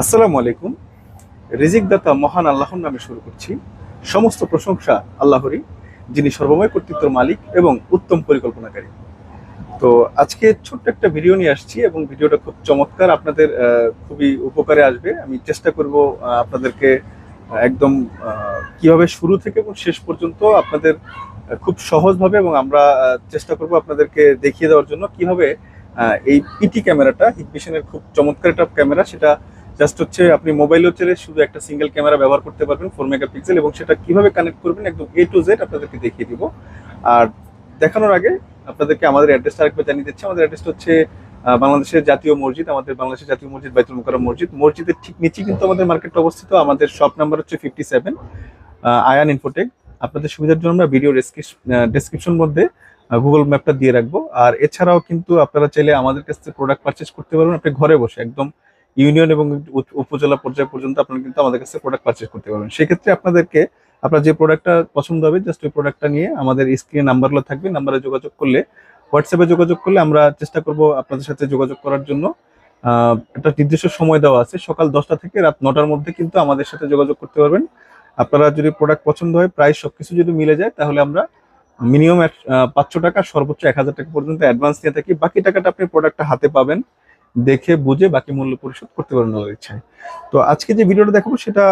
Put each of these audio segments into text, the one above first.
আসসালামু আলাইকুম। রিজিক দাতা মহান আল্লাহর নামে শুরু করছি। সমস্ত প্রশংসা আল্লাহরই, যিনি সর্বময় কর্তৃত্বের মালিক এবং উত্তম পরিকল্পনাকারী। তো আজকে ছোট্ট একটা ভিডিও নিয়ে আসছি এবং ভিডিওটা খুব চমৎকার, আপনাদের খুবই উপকারে আসবে। আমি চেষ্টা করব আপনাদেরকে একদম কীভাবে শুরু থেকে এবং শেষ পর্যন্ত আপনাদের খুব সহজভাবে এবং আমরা চেষ্টা করব আপনাদেরকে দেখিয়ে দেওয়ার জন্য কীভাবে এই পিটি ক্যামেরাটা হিকভিশনের খুব চমৎকার একটা ক্যামেরা, সেটা জাস্ট হচ্ছে আপনি মোবাইলও চলে শুধু একটা সিঙ্গেল ক্যামেরা ব্যবহার করতে পারবেন ফোর মেগাপিক্সেল এবং সেটা কীভাবে কানেক্ট করবেন একদম এ টু জেড আপনাদেরকে দেখিয়ে দিব। আর দেখানোর আগে আপনাদেরকে আমাদের অ্যাড্রেসটা আরেকবার জানিয়ে দিচ্ছি। আমাদের অ্যাড্রেসটা হচ্ছে বাংলাদেশের জাতীয় মসজিদ, আমাদের বাংলাদেশের জাতীয় মসজিদ বাইতুল মুকাররম মসজিদ। মসজিদের ঠিক নিচে কিন্তু আমাদের মার্কেটটা অবস্থিত। আমাদের শপ নাম্বার হচ্ছে ফিফটি সেভেন আয়ান ইনফোটেক আপনাদের সুবিধার জন্য আমরা ভিডিও ডেসক্রিপশন মধ্যে গুগল ম্যাপটা দিয়ে রাখব। আর এছাড়াও কিন্তু আপনারা চাইলে আমাদের কাছ থেকে প্রোডাক্ট পারচেস করতে পারবেন। আপনি ঘরে বসে একদম ইউনিয়ন এবং উপজেলা পর্যায় পর্যন্ত আপনারা কিন্তু আমাদের কাছে প্রোডাক্ট পারচেস করতে পারবেন। সেক্ষেত্রে আপনাদেরকে, আপনার যে প্রোডাক্টটা পছন্দ হবে জাস্ট ওই প্রোডাক্টটা নিয়ে আমাদের স্ক্রিনে নাম্বারগুলো থাকবে। নাম্বারে যোগাযোগ করলে হোয়াটসঅ্যাপে যোগাযোগ করলে আমরা চেষ্টা করব আপনাদের সাথে যোগাযোগ করার জন্য। একটা নির্দিষ্ট সময় দেওয়া আছে। সকাল দশটা থেকে রাত নটার মধ্যে কিন্তু আমাদের সাথে যোগাযোগ করতে পারবেন। আপনারা যদি প্রোডাক্ট পছন্দ হয় প্রায় সবকিছু যদি মিলে যায়, তাহলে আমরা মিনিমাম পাঁচশো টাকা, সর্বোচ্চ এক হাজার টাকা পর্যন্ত অ্যাডভান্স নিয়ে থাকি। বাকি টাকাটা আপনি প্রোডাক্টটা হাতে পাবেন। দেখে বুঝে বাকি মূল্য পরিশোধ করতে পারেন ওনার ইচ্ছায়। তো আজকে যে ভিডিওটা দেখাবো সেটা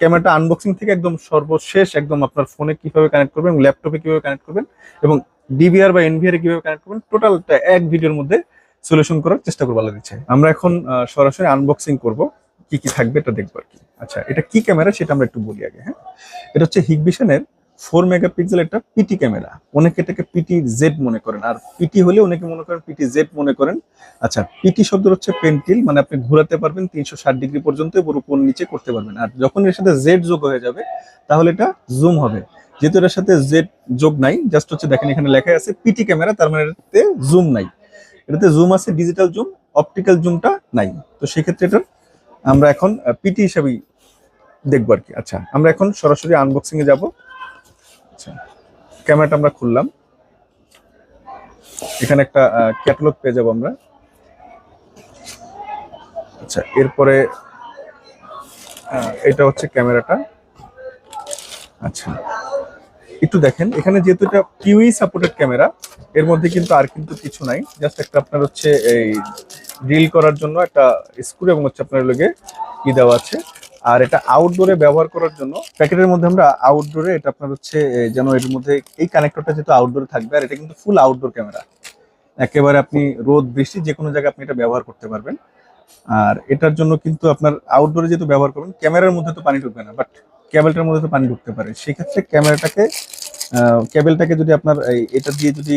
ক্যামেরাটা আনবক্সিং থেকে একদম সর্বশেষ একদম আপনার ফোনে কীভাবে কানেক্ট করবেন ল্যাপটপে কীভাবে কানেক্ট করবেন এবং ডিভিআর বা এনভিআর এ কীভাবে কানেক্ট করবেন টোটালটা এক ভিডিওর মধ্যে সলিউশন করার চেষ্টা করব আল্লাহ ইচ্ছায়। আমরা এখন সরাসরি আনবক্সিং করব, কি কি থাকবে এটা দেখব আর কি। আচ্ছা এটা কি ক্যামেরা সেটা আমরা একটু বলি আগে হ্যাঁ? এটা হচ্ছে হিগভিশনের ফোর মেগাপিক্সেল একটা পিটি ক্যামেরা। অনেকে এটাকে পিটি জেড মনে করেন। আর পিটি হলে অনেকে মনে করেন পিটি জেড মনে করেন। আচ্ছা পিটি শব্দ হচ্ছে পেন্টিল মানে আপনি ঘোরাতে পারবেন তিনশো ষাট ডিগ্রি পর্যন্ত এবং উপর নিচে করতে পারবেন। আর যখন এর সাথে জেড যোগ হয়ে যাবে, তাহলে এটা জুম হবে। যেহেতু এটার সাথে জেড যোগ নাই জাস্ট হচ্ছে দেখেন এখানে লেখা আছে পিটি ক্যামেরা, তার মানে এটাতে জুম নাই। এটাতে জুম আছে ডিজিটাল জুম অপটিক্যাল জুমটা নাই। তো সেক্ষেত্রে এটা আমরা এখন পিটি হিসাবেই দেখব আর কি। আচ্ছা আমরা এখন সরাসরি আনবক্সিং এ যাব। ক্যামেরাটা আমরা খুললাম। এখানে একটা ক্যাটালগ পেয়ে যাব আমরা। আচ্ছা এরপরে এটা হচ্ছে ক্যামেরাটা। আচ্ছা একটু দেখেন, এখানে যেহেতু এটা কিউই সাপোর্টেড ক্যামেরা, এর মধ্যে কিন্তু আর কিন্তু কিছু নাই। জাস্ট একটা আপনার হচ্ছে এই রিল করার জন্য একটা স্ক্রু এবং হচ্ছে আপনার লগে কি দেওয়া আছে। আর এটা আউটডোরে ব্যবহার করার জন্য প্যাকেটের মধ্যে আমরা আউটডোরে এটা আপনার হচ্ছে যেন এর মধ্যে এই কানেক্টরটা যেহেতু আউটডোরে থাকবে, আর এটা কিন্তু ফুল আউটডোর ক্যামেরা একেবারে আপনি রোদ, বৃষ্টি যে কোনো জায়গায় আপনি এটা ব্যবহার করতে পারবেন। আর এটার জন্য কিন্তু আপনার আউটডোরে যেহেতু ব্যবহার করবেন ক্যামেরার মধ্যে তো পানি ঢুকবে না বাট ক্যাবেলটার মধ্যে তো পানি ঢুকতে পারে। সেক্ষেত্রে ক্যামেরাটাকে ক্যাবেলটাকে যদি আপনার এটা দিয়ে যদি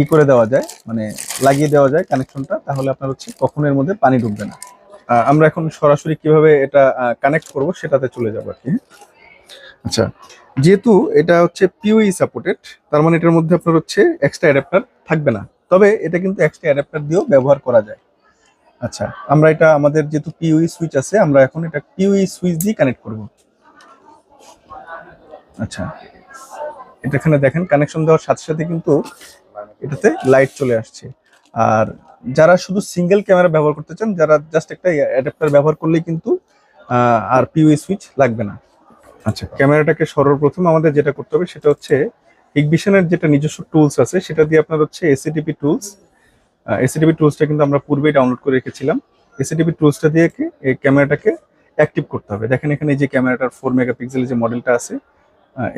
ই করে দেওয়া যায় মানে লাগিয়ে দেওয়া যায় কানেকশনটা তাহলে আপনার হচ্ছে কখনো এর মধ্যে পানি ঢুকবে না। আমরা এখন সরাসরি কীভাবে এটা কানেক্ট করব সেটাতে চলে যাব আর কি হ্যাঁ? আচ্ছা যেহেতু এটা হচ্ছে পিউই সাপোর্টেড তার মানে এটার মধ্যে আপনার হচ্ছে এক্সট্রা অ্যাডাপ্টার থাকবে না। তবে এটা কিন্তু এক্সট্রা অ্যাডাপ্টার দিয়েও ব্যবহার করা যায়। আচ্ছা আমরা এটা, আমাদের যেহেতু পিউই সুইচ আছে, আমরা এখন এটা পিউই সুইচ দিয়ে কানেক্ট করব। আচ্ছা এটা এখানে দেখেন কানেকশন দেওয়ার সাথে সাথে কিন্তু এটাতে লাইট চলে আসছে। আর যারা শুধু সিঙ্গেল ক্যামেরা ব্যবহার করতে চান, যারা জাস্ট একটা অ্যাডাপ্টার ব্যবহার করলেই কিন্তু আর পিউই সুইচ লাগবে না। আচ্ছা ক্যামেরাটাকে সর্বপ্রথম আমাদের যেটা করতে হবে সেটা হচ্ছে ইগবিশনের যেটা নিজস্ব টুলস আছে, সেটা দিয়ে আপনার হচ্ছে এসিডিপি টুলস এসিডিপি টুলসটা কিন্তু আমরা পূর্বেই ডাউনলোড করে রেখেছিলাম। এসিডিপি টুলসটা দিয়ে এই ক্যামেরাটাকে অ্যাক্টিভ করতে হবে। দেখেন এখানে এই যে ক্যামেরাটার ফোর মেগাপিক্সেলের যে মডেলটা আছে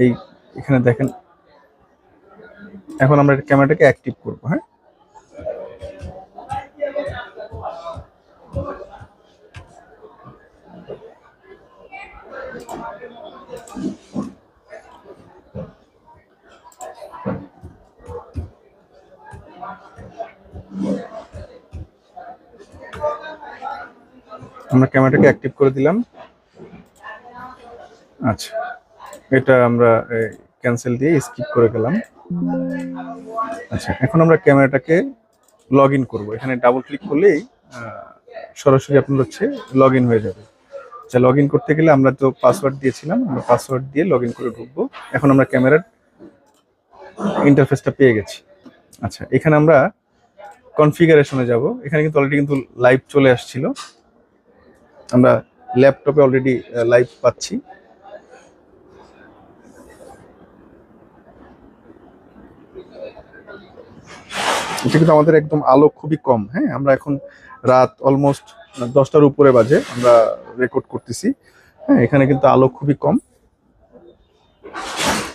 এই, এখানে দেখেন, এখন আমরা ক্যামেরাটাকে অ্যাক্টিভ করব হ্যাঁ? আমরা ক্যামেরাটাকে অ্যাক্টিভ করে দিলাম। আচ্ছা এটা আমরা ক্যান্সেল দিয়ে স্কিপ করে গেলাম। আচ্ছা এখন আমরা ক্যামেরাটাকে লগ ইন করব। এখানে ডাবল ক্লিক করলেই সরাসরি আপনার হচ্ছে লগ হয়ে যাবে। আচ্ছা লগ করতে গেলে আমরা তো পাসওয়ার্ড দিয়েছিলাম, আমরা পাসওয়ার্ড দিয়ে লগ করে ঢুকবো। এখন আমরা ক্যামেরার ইন্টারফেসটা পেয়ে গেছি। আচ্ছা এখানে আমরা কনফিগারেশনে যাব। এখানে কিন্তু অলরেডি কিন্তু লাইভ চলে আসছিল। আমরা ল্যাপটপে অলরেডি লাইভ পাচ্ছি। এটা কিন্তু আমাদের একদম আলো খুবই কম হ্যাঁ? আমরা এখন রাত অলমোস্ট দশটার উপরে বাজে, আমরা রেকর্ড করতেছি। হ্যাঁ এখানে কিন্তু আলো খুবই কম।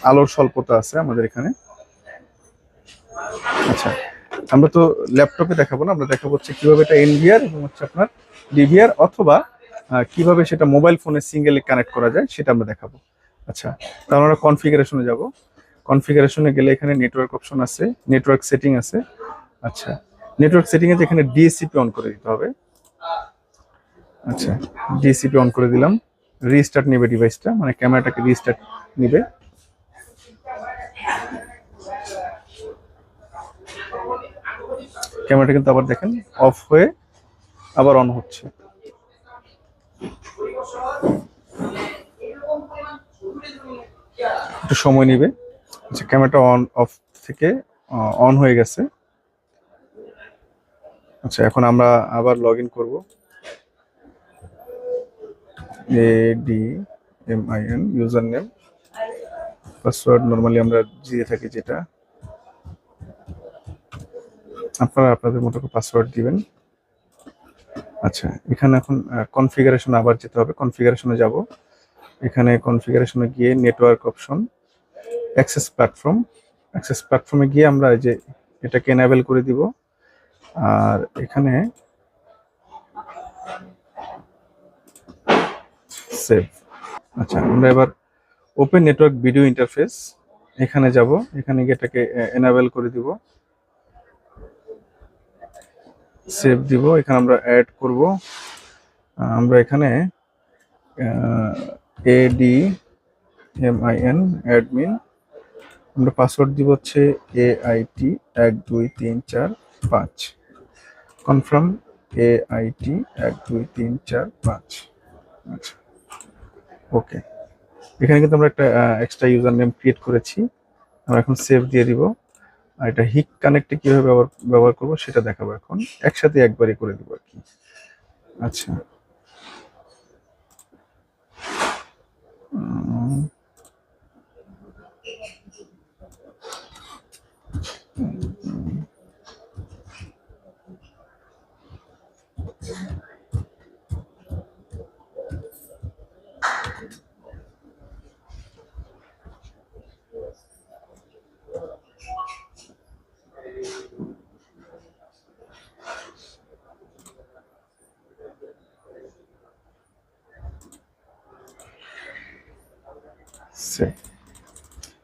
আলোর স্বল্পতা আছে আমাদের এখানে। আচ্ছা আমরা তো ল্যাপটপে দেখাবো না, আমরা দেখাবো হচ্ছে কীভাবে এটা এনভিআর এবং হচ্ছে আপনার ডিভিআর অথবা কীভাবে সেটা মোবাইল ফোনে সিঙ্গেলে কানেক্ট করা যায় সেটা আমরা দেখাবো। আচ্ছা তাহলে আমরা কনফিগারেশনে যাব। কনফিগারেশনে গেলে এখানে নেটওয়ার্ক অপশন আছে নেটওয়ার্ক সেটিং আছে। আচ্ছা নেটওয়ার্ক সেটিং এ যেখানে ডিএসসিপি অন করে দিতে হবে। আচ্ছা ডিএসসিপি অন করে দিলাম। রিস্টার্ট নেবে ডিভাইসটা মানে ক্যামেরাটাকে রিস্টার্ট নেবে। ক্যামেরাটা কিন্তু আবার দেখেন অফ হয়ে আবার অন হচ্ছে। একটু সময় নেবে। যে ক্যামেরাটা অন অফ থেকে অন হয়ে গেছে। আচ্ছা এখন আমরা আবার লগ ইন করব। A D M I N user name password normally আমরা দিয়ে থাকি যেটা। আপনারা আপনাদের মতো পাসওয়ার্ড দিবেন। আচ্ছা এখানে এখন কনফিগারেশন আবার যেতে হবে। কনফিগারেশনে যাব। এখানে কনফিগারেশনে গিয়ে network option access platform access প্ল্যাটফর্মে গিয়ে আমরা এই যে এটাকে এনাবেল করে দিব। আর এখানে সেভ আচ্ছা আমরা এবার ওপেন নেটওয়ার্ক ভিডিও ইন্টারফেস এখানে যাব। এখানে গিয়ে এটাকে এনাবেল করে দিব। সেভ দিব। এখানে আমরা অ্যাড করব। আমরা এখানে A D M I N admin আমরা পাসওয়ার্ড দিব হচ্ছে এ আই টি এক দুই তিন চার পাঁচ। কনফার্ম এ আই টি এক দুই তিন চার পাঁচ। আচ্ছা। ওকে এখানে কিন্তু আমরা একটা এক্সট্রা ইউজার নেম ক্রিয়েট করেছি। আমরা এখন সেভ দিয়ে দিব। আর এটা হিক কানেক্টে কীভাবে ব্যবহার ব্যবহার করব সেটা দেখাবো এখন। একসাথে একবারই করে দিব আর কি। আচ্ছা।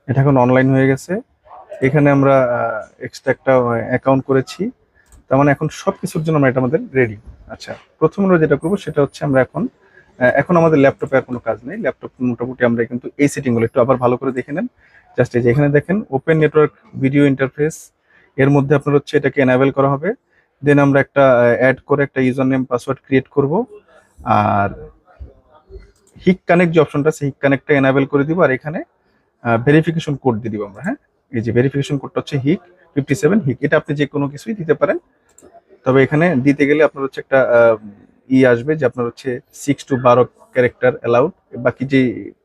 এটা এখন অনলাইন হয়ে গেছে। এখানে আমরা এক্সট্রা একটা অ্যাকাউন্ট করেছি। তার মানে এখন সব কিছুর জন্য আমরা এটা আমাদের রেডি আচ্ছা প্রথম আমরা যেটা করব সেটা হচ্ছে আমরা এখন এখন আমাদের ল্যাপটপে আর কোনো কাজ নেই। ল্যাপটপ মোটামুটি আমরা কিন্তু এই সেটিংগুলো একটু আবার ভালো করে দেখে নেন। জাস্ট এই যে এখানে দেখেন ওপেন নেটওয়ার্ক ভিডিও ইন্টারফেস এর মধ্যে আপনার হচ্ছে এটাকে এনাবেল করা হবে। দেন আমরা একটা অ্যাড করে একটা ইউজার নেম পাসওয়ার্ড ক্রিয়েট করব। আর হিক কানেক্ট যে অপশনটা আছে হিক কানেক্টটা এনাবেল করে দিব। আর এখানে ভেরিফিকেশন কোড দিয়ে দিব আমরা হ্যাঁ? এই যে ভেরিফিকেশন কোডটা হচ্ছে হিক ফিফটি সেভেন হিক এটা আপনি যে কোনো কিছুই দিতে পারেন। তবে এখানে দিতে গেলে আপনার হচ্ছে একটা ই আসবে যে আপনার হচ্ছে সিক্স টু বারো ক্যারেক্টার অ্যালাউড বাকি যে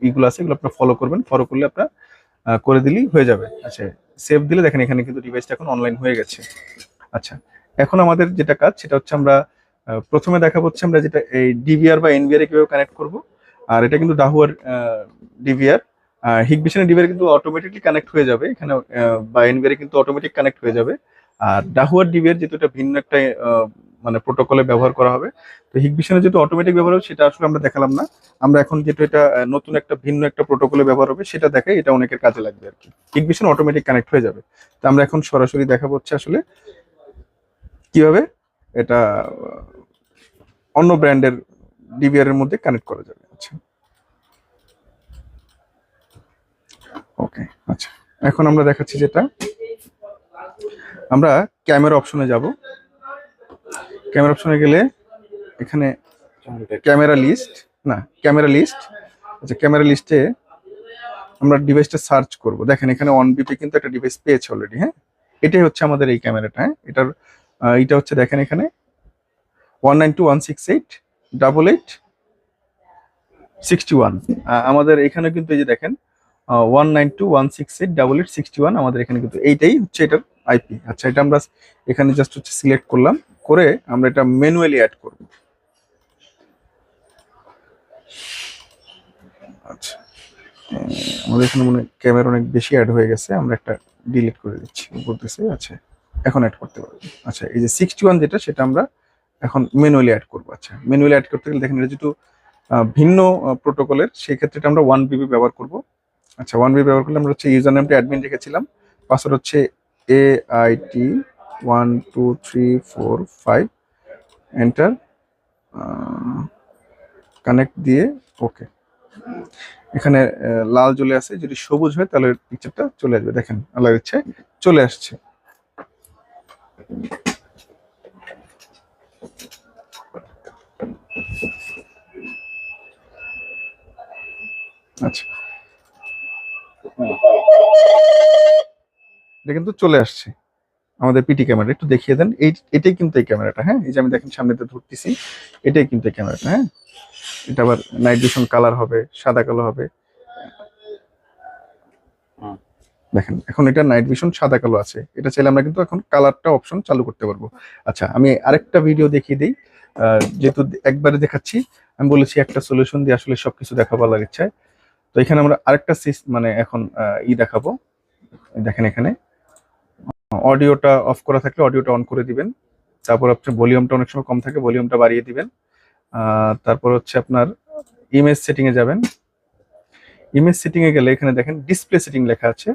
ইগুলো আছে এগুলো আপনার ফলো করবেন ফলো করলে আপনার করে দিলেই হয়ে যাবে। আচ্ছা সেভ দিলে দেখেন এখানে কিন্তু ডিভাইসটা এখন অনলাইন হয়ে গেছে। আচ্ছা এখন আমাদের যেটা কাজ সেটা হচ্ছে আমরা প্রথমে দেখা হচ্ছে আমরা যেটা এই ডিভিআর বা এনভিআর এ কীভাবে কানেক্ট করব। আর এটা কিন্তু ডাহুয়ার ডিভিআর হিগবিশনের ডিভিআর কিন্তু অটোমেটিকলি কানেক্ট হয়ে যাবে। এখানে বা এনভিআর কিন্তু অটোমেটিক কানেক্ট হয়ে যাবে। আর ডাহুয়ার ডিভিআর যেহেতু এটা ভিন্ন একটা মানে প্রোটোকলে ব্যবহার করা হবে, তো হিগবিশনের যেহেতু অটোমেটিক ব্যবহার হবে, সেটা আসলে আমরা দেখালাম না। আমরা এখন যেটা এটা নতুন একটা ভিন্ন একটা প্রোটোকলে ব্যবহার হবে, সেটা দেখাই এটা অনেকের কাজে লাগবে আর কি। হিগবিশন অটোমেটিক কানেক্ট হয়ে যাবে। তো আমরা এখন সরাসরি দেখাবো হচ্ছে আসলে কীভাবে এটা অন্য ব্র্যান্ডের ডিবিআর এর মধ্যে কানেক্ট করা যাবে আচ্ছা ওকে আচ্ছা। এখন আমরা দেখাচ্ছি যেটা। আমরা ক্যামেরা অপশনে যাব। ক্যামেরা অপশনে গেলে এখানে ক্যামেরা লিস্ট, না, ক্যামেরা লিস্ট। আচ্ছা ক্যামেরা লিস্টে আমরা ডিভাইসটা সার্চ করব। দেখেন, এখানে অন বিপি কিন্তু একটা ডিভাইস পেয়েছে অলরেডি হ্যাঁ? এটাই হচ্ছে আমাদের এই ক্যামেরাটা হ্যাঁ? এটার এটা হচ্ছে দেখেন এখানে। One nine two one six eight double eight sixty one আমাদের এখানে কিন্তু এই যে দেখেন one nine two one six eight double eight sixty one আমাদের এখানে কিন্তু এইটাই হচ্ছে এটার আইপি আচ্ছা এটা আমরা এখানে জাস্ট হচ্ছে সিলেক্ট করলাম, করে আমরা এটা ম্যানুয়ালি অ্যাড করব। আচ্ছা আমাদের এখানে মনে ক্যামেরা অনেক বেশি অ্যাড হয়ে গেছে, আমরা একটা ডিলিট করে দিচ্ছি, বলতেছে আচ্ছা এখন অ্যাড করতে পারব। আচ্ছা এই যে সিক্সটি ওয়ান যেটা, সেটা আমরা এখন ম্যানুয়ালি অ্যাড করব। আচ্ছা ম্যানুয়ালি অ্যাড করতে গেলে দেখেন এটা যেহেতু ভিন্ন প্রোটোকলের সেই ক্ষেত্রে আমরা ওয়ান বিবি ব্যবহার করব। আচ্ছা ওয়ান বিবি ব্যবহার করলে আমরা হচ্ছে ইউজার নামটা অ্যাডমিন রেখেছিলাম। পাসওয়ার্ড হচ্ছে A I T one two three four five enter connect দিয়ে ওকে এখানে লাল জ্বলে আছে যদি সবুজ হয় তাহলে পিকচারটা চলে আসবে। দেখেন আল্লাহর ইচ্ছায় চলে আসছে। আচ্ছা। এটা কিন্তু চলে আসছে। আমাদের পিটি ক্যামেরা একটু দেখিয়ে দেন। এই, এটাই কিন্তু এই ক্যামেরাটা হ্যাঁ? এই যে আমি দেখেন সামনেতে ধরতেছি, এটাই কিন্তু এই ক্যামেরাটা হ্যাঁ? এটা আবার নাইট ভিশন কালার হবে, সাদা কালো হবে। দেখেন, এখন এটা নাইট ভিশন সাদা কালো আছে। এটা চাইলে আমরা কিন্তু এখন কালারটা অপশন চালু করতে পারব। আচ্ছা আমি আরেকটা ভিডিও দেখিয়ে দিই। যেহেতু একবারে দেখাচ্ছি, আমি বলেছি একটা সলিউশন দিয়ে আসলে সবকিছু দেখাবো আল্লাহর ইচ্ছায় তো এখানে আমরা আরেকটা মানে এখন ই দেখাবো। দেখেন এখানে। অডিওটা অফ করা থাকলে অডিওটা অন করে দিবেন। তারপর আপনার ভলিউমটা অনেক সময় কম থাকে, ভলিউমটা বাড়িয়ে দিবেন। তারপর হচ্ছে আপনার ইমেজ সেটিং এ যাবেন। ইমেজ সেটিং এ গেলে এখানে দেখেন ডিসপ্লে সেটিং লেখা আছে।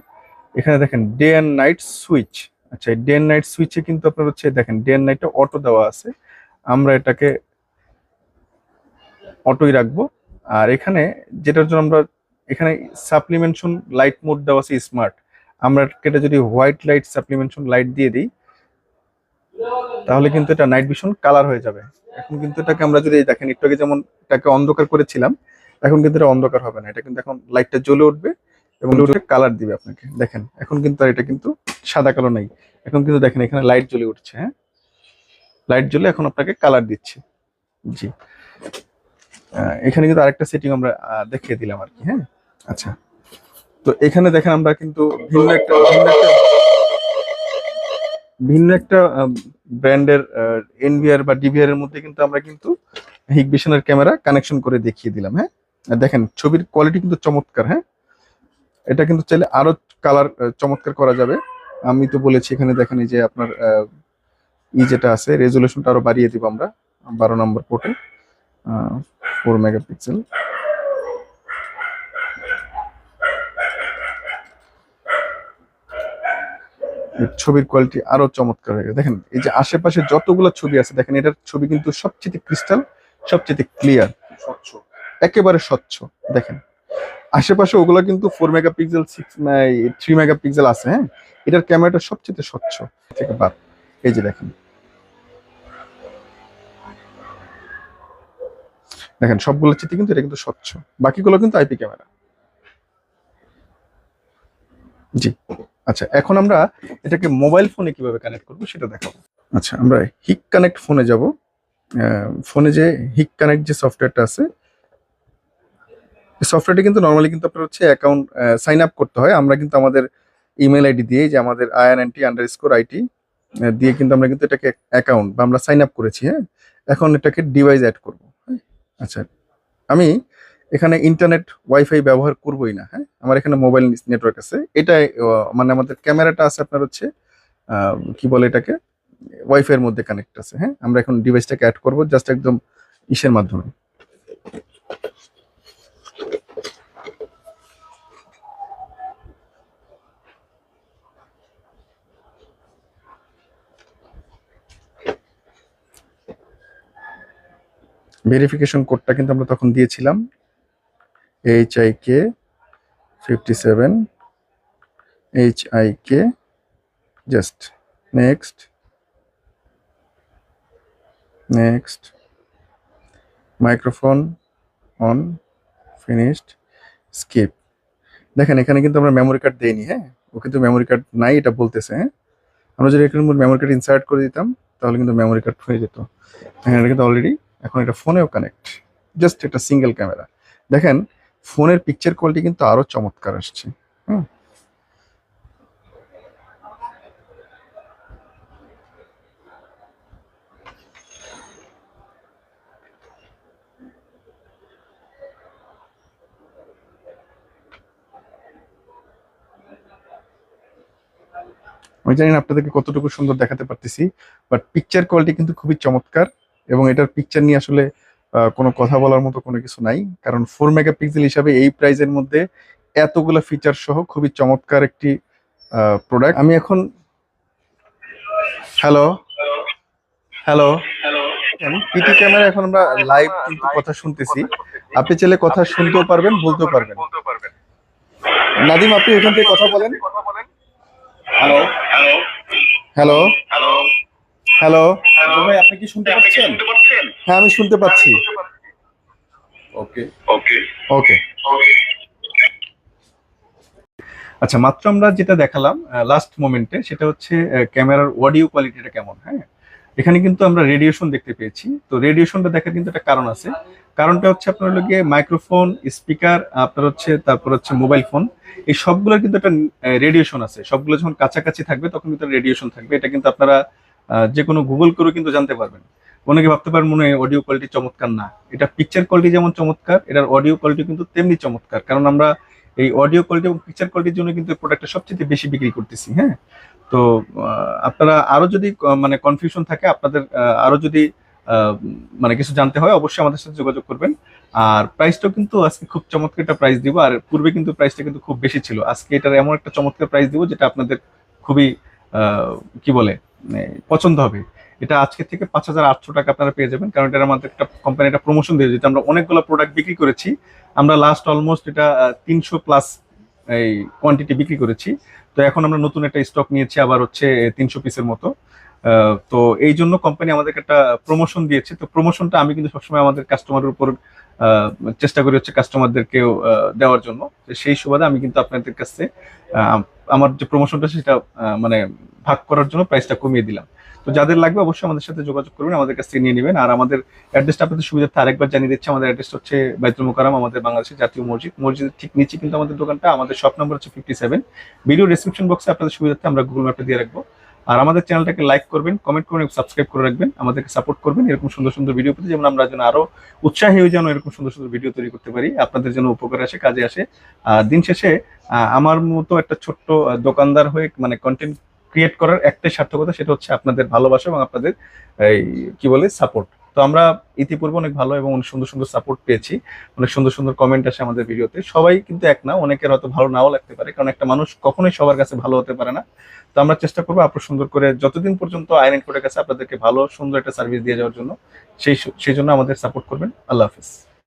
এখানে দেখেন ডে অ্যান্ড নাইট সুইচ আচ্ছা ডে অ্যান্ড নাইট সুইচে কিন্তু আপনার হচ্ছে, দেখেন ডে অ্যান্ড নাইটটা অটো দেওয়া আছে। আমরা এটাকে অটোই রাখব। আর এখানে যেটার জন্য আমরা এখানে সাপ্লিমেন্টন লাইট মোড দেওয়া আছে স্মার্ট আমরা এটা যদি হোয়াইট লাইট সাপ্লিমেন্টন লাইট দিয়ে দিই তাহলে কিন্তু এটা নাইট ভিশন কালার হয়ে যাবে। এখন কিন্তু এটাকে আমরা যদি দেখেন একটু আগে যেমন এটাকে অন্ধকার করেছিলাম এখন কিন্তু এটা অন্ধকার হবে না। এটা কিন্তু এখন লাইটটা জ্বলে উঠবে এবং কালার দিবে আপনাকে। দেখেন এখন কিন্তু আর এটা কিন্তু সাদা কালো নাই। এখন কিন্তু দেখেন এখানে লাইট জ্বলে উঠছে হ্যাঁ? লাইট জ্বলে এখন আপনাকে কালার দিচ্ছে। জি। এখানে কিন্তু আরেকটা সেটিং আমরা দেখিয়ে দিলাম আর কি হ্যাঁ? আচ্ছা। তো এখানে দেখেন আমরা কিন্তু ভিন্ন একটা ভিন্ন একটা ভিন্ন একটা ব্র্যান্ডের এনভিআর বা ডিভিআর এর মধ্যে কিন্তু আমরা কিন্তু হিগভিশনের ক্যামেরা কানেকশন করে দেখিয়ে দিলাম হ্যাঁ? দেখেন, ছবির কোয়ালিটি কিন্তু চমৎকার হ্যাঁ? এটা কিন্তু চাইলে আরও কালার চমৎকার করা যাবে। আমি তো বলেছি এখানে দেখেন এই যে আপনার ই যেটা আছে রেজুলেশনটা আরও বাড়িয়ে দিব আমরা, বারো নম্বর পোর্টে ফোর মেগাপিক্সেল ছবির কোয়ালিটি আরও চমৎকার হয়ে গেছে। দেখেন এই যে আশেপাশে যতগুলো ছবি আছে দেখেন এটার ছবি কিন্তু সবচেয়ে ক্রিস্টাল সবচেয়ে ক্লিয়ার স্বচ্ছ। একেবারে স্বচ্ছ। দেখেন আশেপাশে ওগুলো কিন্তু four megapixel six three megapixel আছে হ্যাঁ? এটার ক্যামেরাটা সবচেয়ে স্বচ্ছ। থেকে বাদ এই যে দেখেন। দেখেন সবগুলো চিত্রে কিন্তু এটা কিন্তু স্বচ্ছ। বাকিগুলো কিন্তু আইপি ক্যামেরা জি। আচ্ছা এখন আমরা এটাকে মোবাইল ফোনে কীভাবে কানেক্ট করব সেটা দেখাবো। আচ্ছা আমরা হিক কানেক্ট ফোনে যাব। ফোনে যে হিক কানেক্ট যে সফটওয়্যারটা আছে সফটওয়্যারটা কিন্তু নর্মালি কিন্তু আপনার হচ্ছে অ্যাকাউন্ট সাইন আপ করতে হয়। আমরা কিন্তু আমাদের ইমেল আইডি দিয়ে যে আমাদের IR NT underscore IT দিয়ে কিন্তু আমরা কিন্তু এটাকে অ্যাকাউন্ট বা আমরা সাইন আপ করেছি হ্যাঁ? এখন এটাকে ডিভাইস অ্যাড করব। আচ্ছা আমি এখানে ইন্টারনেট ওয়াইফাই ব্যবহার করবোই না হ্যাঁ? আমার এখানে মোবাইল নেটওয়ার্ক আছে। আহ, মানে আমাদের ক্যামেরাটা আছে আপনার হচ্ছে কি বলে এটাকে? ওয়াইফাই এর মধ্যে কানেক্ট আছে হ্যাঁ? আমরা এখন ডিভাইসটাকে অ্যাড করব জাস্ট একদম ইসের মাধ্যমে। ভেরিফিকেশন কোডটা কিন্তু আমরা তখন দিয়েছিলাম। H I K fifty seven H I K just next next microphone on finished skip দেখেন, এখানে কিন্তু আমরা মেমোরি কার্ড দেইনি হ্যাঁ? ও কিন্তু মেমোরি কার্ড নাই, এটা বলতেছে হ্যাঁ? আমরা যদি এখানে মেমোরি কার্ড ইনসার্ট করে দিতাম, তাহলে কিন্তু মেমোরি কার্ড হয়ে যেত। হ্যাঁ এটা কিন্তু অলরেডি এখন এটা ফোনেও কানেক্ট জাস্ট একটা সিঙ্গেল ক্যামেরা দেখেন ফোনের পিকচার কোয়ালিটি কিন্তু আরও চমৎকার আসছে, হুম। আমি জানি না আপনাদেরকে কতটুকু সুন্দর দেখাতে পারতেছি বাট পিকচার কোয়ালিটি কিন্তু খুবই চমৎকার, এবং এটার পিকচার নিয়ে আসলে কোনো কথা বলার মতো কোনো কিছু নাই। কারণ ফোর মেগাপিক্সেল হিসাবে এই প্রাইজের মধ্যে এতগুলো ফিচার সহ খুবই চমৎকার একটি প্রোডাক্ট আমি এখন হ্যালো হ্যালো পিটি ক্যামেরা এখন আমরা লাইভ কিন্তু কথা শুনতেছি। আপনি চাইলে কথা শুনতেও পারবেন, বলতেও পারবেন। নাদিম, আপনি এখান থেকে কথা বলেন। হ্যালো হ্যালো হ্যালো ভাই আপনি কি শুনতে পাচ্ছেন? হ্যাঁ আমি শুনতে পাচ্ছি। ওকে ওকে ওকে আচ্ছা মাত্র আমরা যেটা দেখালাম লাস্ট মোমেন্টে সেটা হচ্ছে ক্যামেরার অডিও কোয়ালিটিটা কেমন হ্যাঁ? এখানে কিন্তু আমরা রেডিয়েশন দেখতে পেয়েছি। তো রেডিয়েশনটা দেখার কিন্তু একটা কারণ আছে। কারণটা হচ্ছে আপনার গিয়ে মাইক্রোফোন স্পিকার আপনার হচ্ছে তারপর হচ্ছে মোবাইল ফোন এই সবগুলোর কিন্তু একটা রেডিয়েশন আছে। সবগুলো যখন কাছাকাছি থাকবে তখন কিন্তু রেডিয়েশন থাকবে। এটা কিন্তু আপনারা যে কোনো গুগল করে কিন্তু জানতে পারবেন। অনেকে ভাবতে পারেন মনে হয় অডিও কোয়ালিটি চমৎকার। না এটা পিকচার কোয়ালিটি যেমন চমৎকার এটার অডিও কোয়ালিটি কিন্তু তেমনি চমৎকার। কারণ আমরা এই অডিও কোয়ালিটি এবং পিকচার কোয়ালিটির জন্য কিন্তু প্রোডাক্টটা সবচেয়ে বেশি বিক্রি করতেছি হ্যাঁ? তো আপনারা আরও যদি মানে কনফিউশন থাকে আপনাদের আহ, আরও যদি মানে কিছু জানতে হয় অবশ্যই আমাদের সাথে যোগাযোগ করবেন। আর প্রাইসটাও কিন্তু আজকে খুব চমৎকার একটা প্রাইস দিব আর পূর্বে কিন্তু প্রাইসটা কিন্তু খুব বেশি ছিল। আজকে এটার এমন একটা চমৎকার প্রাইস দিব যেটা আপনাদের খুবই কি বলে মানে পছন্দ হবে। এটা আজকে থেকে পাঁচ হাজার আটশো টাকা আপনারা পেয়ে যাবেন, কারণ এটা আমাদের একটা কোম্পানি একটা প্রমোশন দিয়ে যেটা আমরা অনেকগুলো প্রোডাক্ট বিক্রি করেছি। আমরা লাস্ট অলমোস্ট এটা তিনশো প্লাস এই কোয়ান্টিটি বিক্রি করেছি। তো এখন আমরা নতুন একটা স্টক নিয়েছি, আবার হচ্ছে তিনশো পিসের মতো। তো এই জন্য কোম্পানি আমাদেরকে একটা প্রমোশন দিয়েছে। তো প্রমোশনটা আমি কিন্তু সবসময় আমাদের কাস্টমারের উপর চেষ্টা করি হচ্ছে কাস্টমারদেরকেও দেওয়ার জন্য। সেই সুবাদে আমি কিন্তু আপনাদের কাছে আমার যে প্রমোশনটা সেটা মানে ভাগ করার জন্য প্রাইসটা কমিয়ে দিলাম। তো যাদের লাগবে অবশ্যই আমাদের সাথে যোগাযোগ করবেন, আমাদের কাছ থেকে নিয়ে নেবেন। আর আমাদের অ্যাড্রেসটা আপনাদের সুবিধার্থে আরেকবার জানিয়ে দিচ্ছি, আমাদের অ্যাড্রেস হচ্ছে বাইতুল মোকারাম আমাদের বাংলাদেশের জাতীয় মসজিদ। মসজিদের ঠিক নিচে কিন্তু আমাদের দোকানটা, আমাদের শপ নম্বর হচ্ছে ফিফটি সেভেন ভিডিও ডিসক্রিপশন বক্সে আপনাদের সুবিধার্থে আমরা গুগল ম্যাপে দিয়ে রাখব। আর আমাদের চ্যানেলটাকে লাইক করবেন কমেন্ট করবেন সাবস্ক্রাইব করে রাখবেন, আমাদেরকে সাপোর্ট করবেন। এরকম সুন্দর সুন্দর ভিডিও পেতে যেমন আমরা যেন আরও উৎসাহী হয়ে যেন এরকম সুন্দর সুন্দর ভিডিও তৈরি করতে পারি, আপনাদের জন্য উপকার আসে, কাজে আসে। দিন শেষে আমার মতো একটা ছোট্ট দোকানদার হয়ে মানে কন্টেন্ট ক্রিয়েট করার একটাই সার্থকতা, সেটা হচ্ছে আপনাদের ভালোবাসা এবং আপনাদের এই, কি বলে সাপোর্ট তো আমরা ইতিপূর্বে অনেক ভালো এবং অনেক সুন্দর সুন্দর সাপোর্ট পেয়েছি। অনেক সুন্দর সুন্দর কমেন্ট আসে আমাদের ভিডিওতে। সবাই কিন্তু এক না, অনেকের হয়তো ভালো নাও লাগতে পারে, কারণ একটা মানুষ কখনোই সবার কাছে ভালো হতে পারে না। তো আমরা চেষ্টা করব আপনার সুন্দর করে যতদিন পর্যন্ত আইরন কোর্টের কাছে আপনাদেরকে ভালো, সুন্দর একটা সার্ভিস দিয়ে যাওয়ার জন্য, সেই সেই জন্য আমাদের সাপোর্ট করবেন। আল্লাহ হাফিজ।